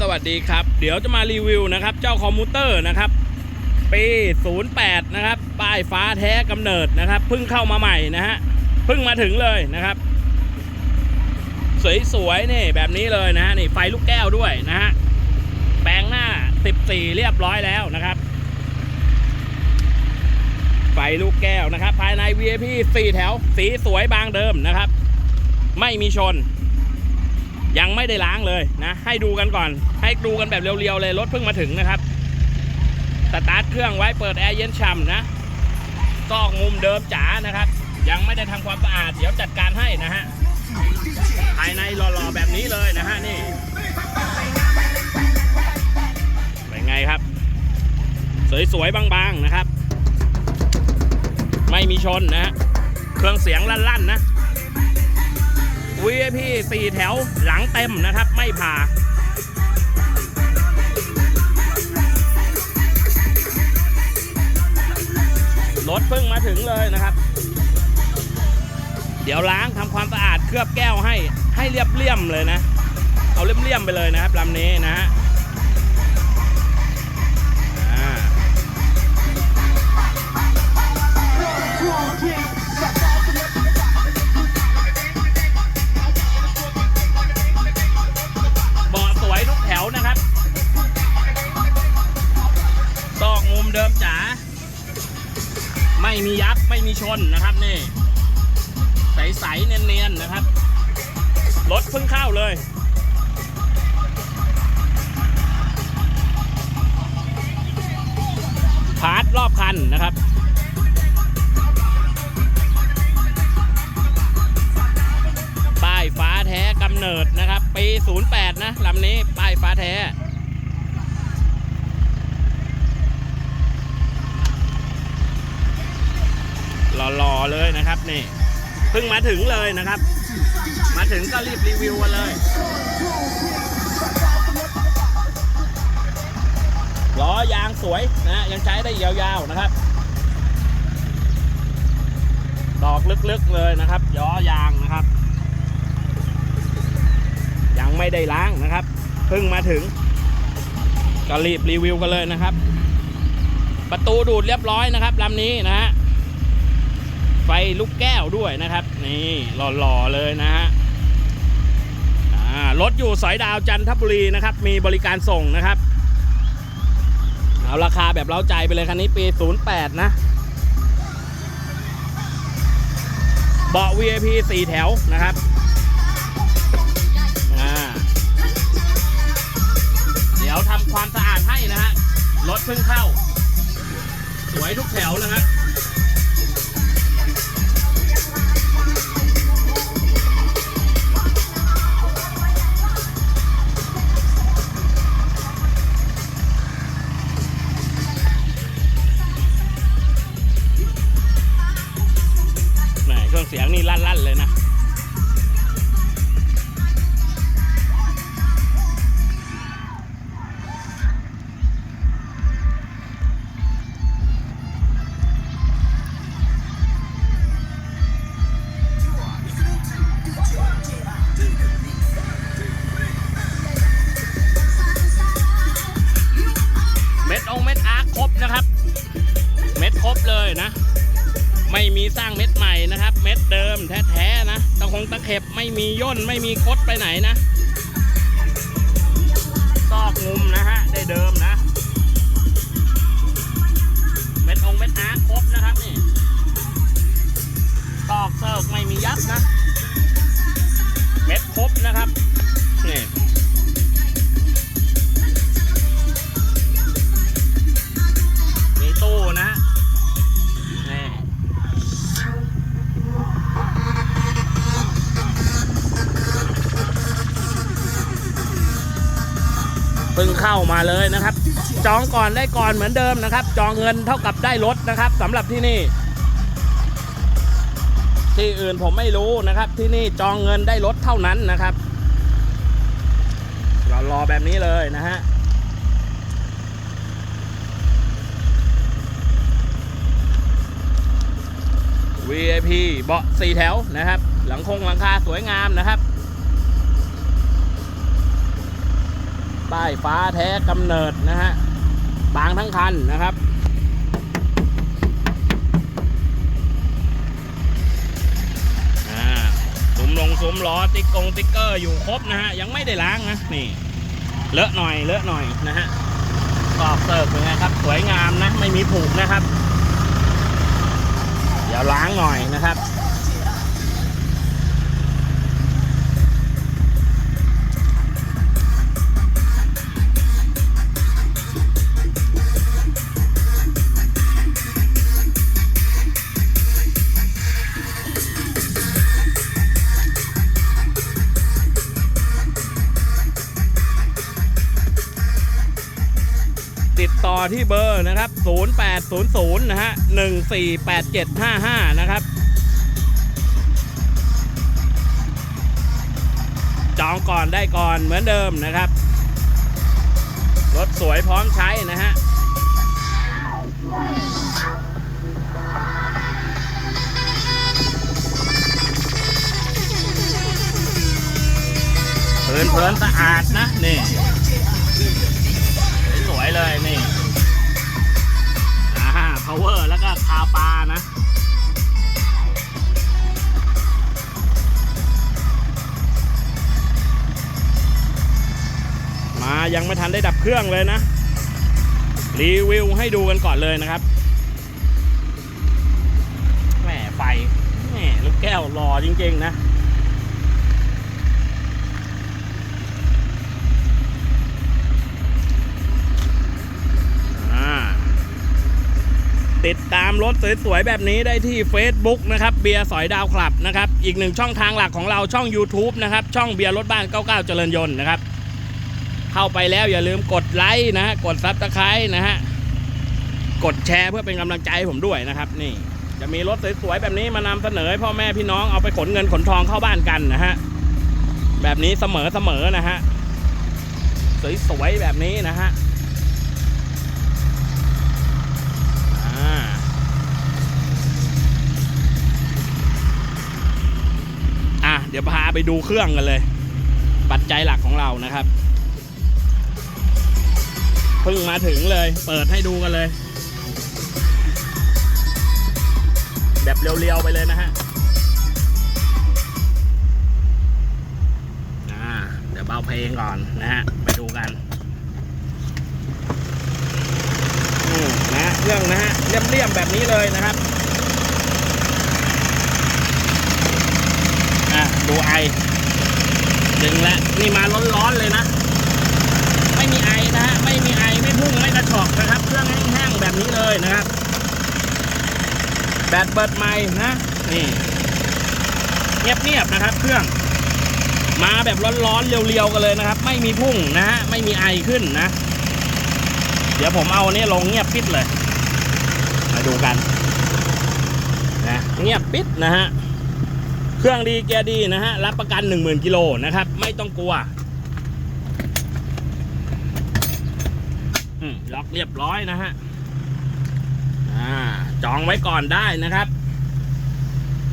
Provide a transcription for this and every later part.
สวัสดีครับ เดี๋ยวจะมารีวิวนะครับ เจ้าคอมพิวเตอร์นะครับ ปี 08 นะครับ ป้ายฟ้าแท้กำเนิดนะครับ เพิ่งเข้ามาใหม่นะฮะ เพิ่งมาถึงเลยนะครับ สวยๆนี่แบบนี้เลยนะฮะ นี่ไฟลูกแก้วด้วยนะฮะ แปลงหน้า 14 เรียบร้อยแล้วนะครับ ไฟลูกแก้วนะครับ ภายใน VIP 4 แถว สีสวยบางเดิมนะครับ ไม่มีชน ยังไม่ได้ล้างเลยนะ ให้ดูกันก่อน ให้ดูกันแบบเรียวๆเลยรถเพิ่งมาถึงนะครับสตาร์ทเครื่องไว้เปิดแอร์เย็นฉ่ำนะซอกมุมเดิมจ๋านะครับ ยังไม่ได้ทำความสะอาด เดี๋ยวจัดการให้นะฮะภายในหล่อๆแบบนี้เลยนะฮะนี่เป็นไงครับ สวยๆบางๆนะครับ ไม่มีชนนะฮะเครื่องเสียงลั่นๆนะ VIP 4แถวหลังเต็มนะครับ ไม่ผ่ารถเพิ่งมาถึงเลยนะครับ เดี๋ยวล้างทำความสะอาดเคลือบแก้วให้ให้เรียบเรียมเลยนะ เอาเรียบเรียมไปเลยนะครับลำนี้นะฮะ รถเพิ่งเข้าเลย พาร์ทรอบคันนะครับป้ายฟ้าแท้กำเนิดนะครับ ปี 08 นะลำนี้ป้ายฟ้าแท้หล่อๆเลยนะครับนี่เพิ่งมาถึงเลยนะครับ มาถึงก็รีบรีวิวกันเลย ล้อยางสวยนะยังใช้ได้ยาวๆนะครับ ดอกลึกๆเลยนะครับย้อยางนะครับ ยังไม่ได้ล้างนะครับเพิ่งมาถึง ก็รีบรีวิวกันเลยนะครับ ประตูดูดเรียบร้อยนะครับลำนี้นะฮะไฟลูกแก้วด้วยนะครับ นี่หล่อๆเลยนะฮะอ่ารถอยู่สอยดาวจันทบุรีนะครับ มีบริการส่งนะครับ เอาราคาแบบเราใจไปเลยคันนี้ปี 08 นะเบาะ VIP 4 แถวนะครับอ่าเดี๋ยวทำความสะอาดให้นะฮะรถเพิ่งเข้า สวยทุกแถวนะฮะแรื่องเสียงนี่ลั่นๆเลยนะ แท้ๆนะตะคงตะเข็บไม่มีย่นไม่มีคดไปไหนนะซอกมุมนะฮะ ได้เดิมนะ เม็ดองเม็ดอาร์ครบนะครับนี่ซอกเซิร์กไม่มียับนะ เม็ดครบนะครับนี่ เข้ามาเลยนะครับ จองก่อนได้ก่อนเหมือนเดิมนะครับ จองเงินเท่ากับได้รถนะครับสำหรับที่นี่ ที่อื่นผมไม่รู้นะครับ ที่นี่จองเงินได้รถเท่านั้นนะครับ เรารอแบบนี้เลยนะฮะ VIP เบาะสี่แถวนะครับ หลังคงหลังคาสวยงามนะครับ ป้ายฟ้าแท้กำเนิดนะฮะบางทั้งคันนะครับอ่าซุ้มลงซุ้มล้อติ๊กกงติ๊กเกอร์อยู่ครบนะฮะ ยังไม่ได้ล้างนะ นี่เลอะหน่อยเลอะหน่อยนะฮะกอบเสิร์ฟเป็นไงครับ สวยงามนะ ไม่มีผุนะครับ เดี๋ยวล้างหน่อยนะครับ ต่อที่เบอร์นะครับ 0800 นะฮะ 148755 นะครับ จองก่อนได้ก่อนเหมือนเดิมนะครับ รถสวยพร้อมใช้นะฮะเพลินเพลินสะอาดนะ นี่ แล้วก็คาปานะมายังไม่ทันได้ดับเครื่องเลยนะ รีวิวให้ดูกันก่อนเลยนะครับแหมไฟแหมลูกแก้วรอจริงๆนะ ติดตามรถสวยๆแบบนี้ได้ที่ Facebook นะครับเบียร์สอยดาวคลับนะครับอีกหนึ่งช่องทางหลักของเราช่อง YouTube นะครับช่องเบียร์รถบ้าน 99 เจริญยนต์นะครับ เข้าไปแล้วอย่าลืมกดไลค์นะฮะกดซับสไครต์นะฮะกดแชร์เพื่อเป็นกำลังใจให้ผมด้วยนะครับ นี่จะมีรถสวยๆแบบนี้มานำเสนอให้พ่อแม่พี่น้องเอาไปขนเงินขนทองเข้าบ้านกันนะฮะแบบนี้เสมอๆนะฮะสวยๆแบบนี้นะฮะ ดี๋ยวพาไปดูเครื่องกันเลย ปัจจัยหลักของเรานะครับเพิ่งมาถึงเลย เปิดให้ดูกันเลย แบบเรียวๆไปเลยนะฮะเดี๋ยวเบาเพลงก่อนนะฮะ ไปดูกันนะเครื่องนะฮะเลี่ยมๆแบบนี้เลยนะครับ อะ ดูไอ ดึงแล้วนี่มาร้อนๆเลยนะ ไม่มีไอนะฮะ ไม่มีไอ ไม่พุ่ง ไม่กระชอกนะครับ เครื่องแห้งๆแบบนี้เลยนะครับ แบตเปิดใหม่นะ นี่ เงียบๆนะครับ เครื่อง มาแบบร้อนๆ เรียวๆ กันเลยนะครับ ไม่มีพุ่งนะฮะ ไม่มีไอขึ้นนะ เดี๋ยวผมเอาอันนี้ลงเงียบปิดเลย มาดูกัน นะ เงียบปิดนะฮะ เครื่องดีเกียร์ดีนะฮะ รับประกัน 10,000กิโลนะครับ ไม่ต้องกลัวล็อกเรียบร้อยนะฮะจองไว้ก่อนได้นะครับ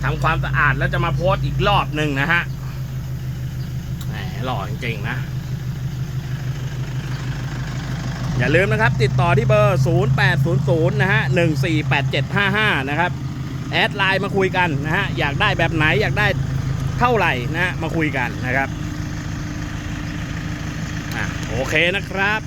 ทำความสะอาดแล้วจะมาโพสต์อีกรอบหนึ่งนะฮะแหมหล่อจริงๆนะ อย่าลืมนะครับ ติดต่อที่เบอร์ 0800 นะฮะ 148755 นะครับ แอดไลน์มาคุยกันนะฮะอยากได้แบบไหนอยากได้เท่าไหร่นะฮะมาคุยกันนะครับอะโอเคนะครับ